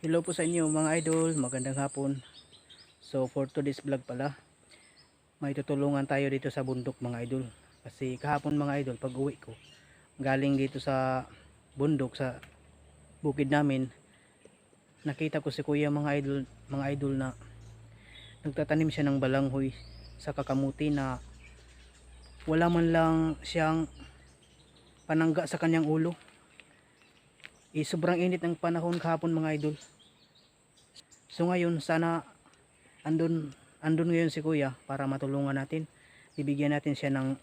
Hello po sa inyo mga idol, magandang hapon. So for today's vlog pala, may tutulungan tayo dito sa bundok mga idol. Kasi kahapon mga idol, pag uwi ko, galing dito sa bundok sa bukid namin, nakita ko si kuya mga idol, mga idol na nagtatanim siya ng balanghoy sa kakamuti na wala man lang siyang panangga sa kanyang ulo. Eh, sobrang init ng panahon kahapon mga idol. So ngayon sana andun andun ngayon si kuya para matulungan natin. Bibigyan natin siya ng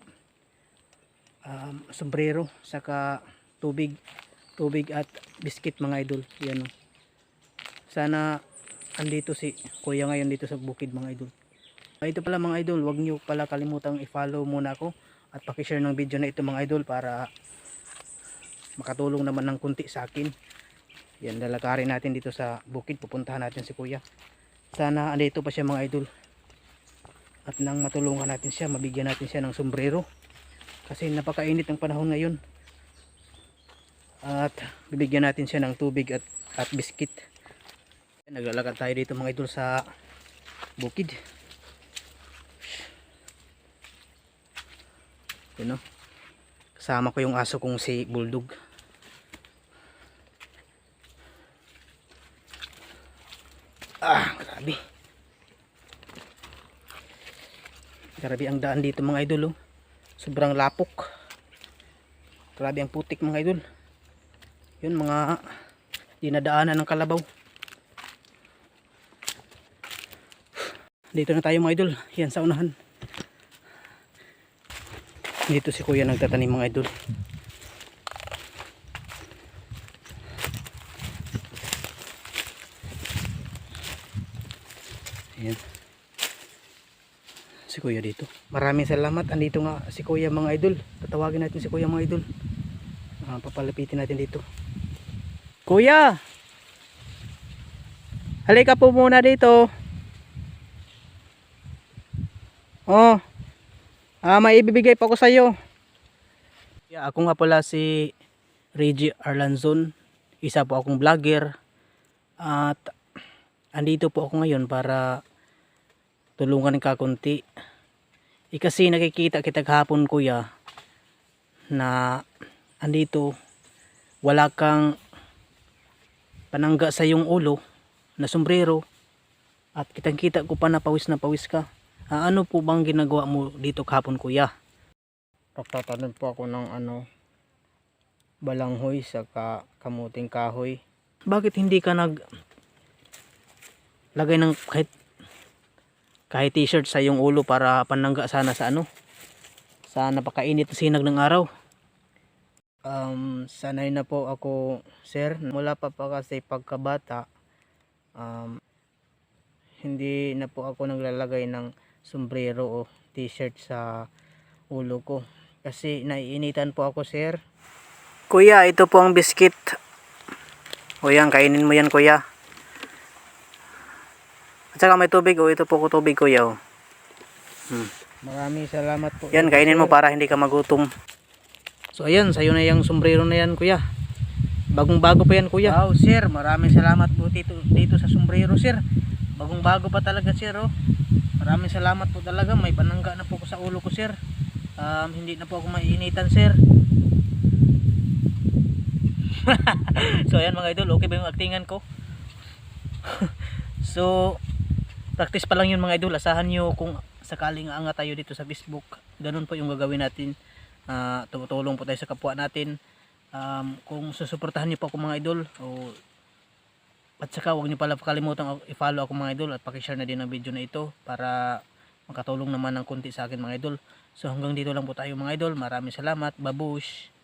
um, sombrero saka tubig tubig at biskit mga idol. Yan oh. Sana andito si kuya ngayon dito sa bukid mga idol. Ah, Ito pala mga idol, wag niyo pala kalimutang i-follow muna ako at paki-share ng video na ito mga idol para makatulong naman ng kunti sa akin. Yan, lalakarin natin dito sa bukid. Pupuntahan natin si kuya. Sana andito pa siya mga idol. At nang matulungan natin siya, mabigyan natin siya ng sombrero. Kasi napakainit ng panahon ngayon. At bibigyan natin siya ng tubig at, at biskit. Naglalakad tayo dito mga idol sa bukid. Yun no? Kasama ko yung aso kong si Bulldog. Ah, grabe. Grabe ang daan dito mga idol oh. Sobrang lapok. Grabe ang putik mga idol. Yun mga dinadaanan ng kalabaw. Dito na tayo mga idol. Yan sa unahan. Dito si kuya nagtatanim mga idol. Ayan. Si kuya dito. Maraming salamat. Andito nga si kuya mga idol. Tatawagin natin si kuya mga idol. Ah, papalapitin natin dito. Kuya! Halika po muna dito. Oh. Ah, may ibibigay pa ko sa iyo. Yeah, ako nga pala si Reggie Arlanzon. Isa po akong vlogger. At andito po ako ngayon para tulungan ka kunti. Eh, kasi nakikita kita kahapon kuya na andito wala kang panangga sa iyong ulo na sombrero at kitang kita ko pa na pawis na pawis ka. Ah, ano po bang ginagawa mo dito kahapon kuya? Pagtatanim po ako ng ano balanghoy sa ka, kamuting kahoy. Bakit hindi ka nag lagay ng kahit kahit t-shirt sa iyong ulo para panangga sana sa ano sa napakainit na sinag ng araw. Um, sanay na po ako sir. Mula pa pa kasi pagkabata um, hindi na po ako naglalagay ng sombrero o t-shirt sa ulo ko. Kasi naiinitan po ako sir. Kuya ito po ang biskit yan kainin mo yan kuya at saka may tubig o ito po ko tubig kuya oh. Hmm. Maraming salamat po. Yan, kainin mo para hindi ka magutom. So ayan, sa'yo na yung sombrero na yan kuya. Bagong bago pa yan kuya. Wow sir, maraming salamat po dito, dito sa sombrero sir. Bagong bago pa talaga sir oh. Maraming salamat po talaga. May panangga na po ko sa ulo ko sir. Um, hindi na po ako maiinitan sir. so ayan mga idol, okay ba yung actingan ko? so practice pa lang yun mga idol. Asahan nyo kung sakaling anga tayo dito sa Facebook. Ganun po yung gagawin natin. Uh, tumutulong po tayo sa kapwa natin. Um, kung susuportahan niyo po ako mga idol o at saka huwag niyo pala kalimutan i-follow ako mga idol at paki-share na din ang video na ito para makatulong naman ng konti sa akin mga idol. So hanggang dito lang po tayo mga idol. Maraming salamat. Babush!